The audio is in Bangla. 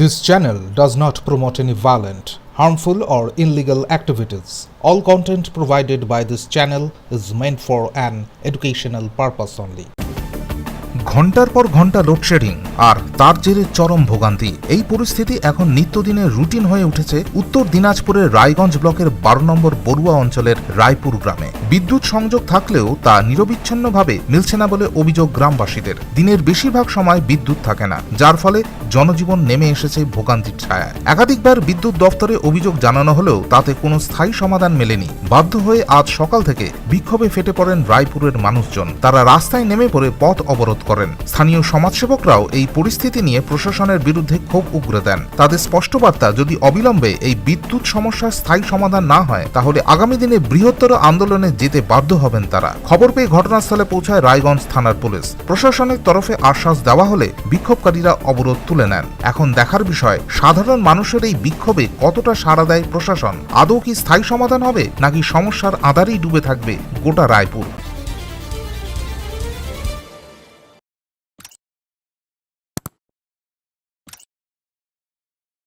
This channel does not promote any violent, harmful, or illegal activities. All content provided by this channel is meant for an educational purpose only. ঘণ্টার পর ঘণ্টা লোডশেডিং আর তার জেরে চরম ভোগান্তি। এই পরিস্থিতি এখন নিত্যদিনের রুটিন হয়ে উঠেছে উত্তর দিনাজপুরের রায়গঞ্জ ব্লকের বারো নম্বর বড়ুয়া অঞ্চলের রায়পুর গ্রামে। বিদ্যুৎ সংযোগ থাকলেও তা নিরবিচ্ছিন্নভাবে মিলছে না বলে অভিযোগ গ্রামবাসীদের। দিনের বেশিরভাগ সময় বিদ্যুৎ থাকে না, যার ফলে জনজীবন নেমে এসেছে ভোগান্তির ছায়ায়। একাধিকবার বিদ্যুৎ দফতরে অভিযোগ জানানো হলেও তাতে কোনো স্থায়ী সমাধান মেলেনি। বাধ্য হয়ে আজ সকাল থেকে বিক্ষোভে ফেটে পড়েন রায়পুরের মানুষজন। তারা রাস্তায় নেমে পড়ে পথ অবরোধ করেন। স্থানীয় সমাজসেবকরাও এই পরিস্থিতি নিয়ে প্রশাসনের বিরুদ্ধে ক্ষোভ উগরে দেন। তাদের স্পষ্ট বার্তা, যদি অবিলম্বে এই বিদ্যুৎ সমস্যার স্থায়ী সমাধান না হয়, তাহলে আগামী দিনে বৃহত্তর আন্দোলনে যেতে বাধ্য হবেন তারা। খবর পেয়ে ঘটনাস্থলে পৌঁছায় রায়গঞ্জ থানার পুলিশ। প্রশাসনের তরফে আশ্বাস দেওয়া হলে বিক্ষোভকারীরা অবরোধ তুলে নেন। এখন দেখার বিষয়, সাধারণ মানুষের এই বিক্ষোভে কতটা সাড়া দেয় প্রশাসন? আদৌ কি স্থায়ী সমাধান হবে, নাকি সমস্যার আধারেই ডুবে থাকবে গোটা রায়পুর?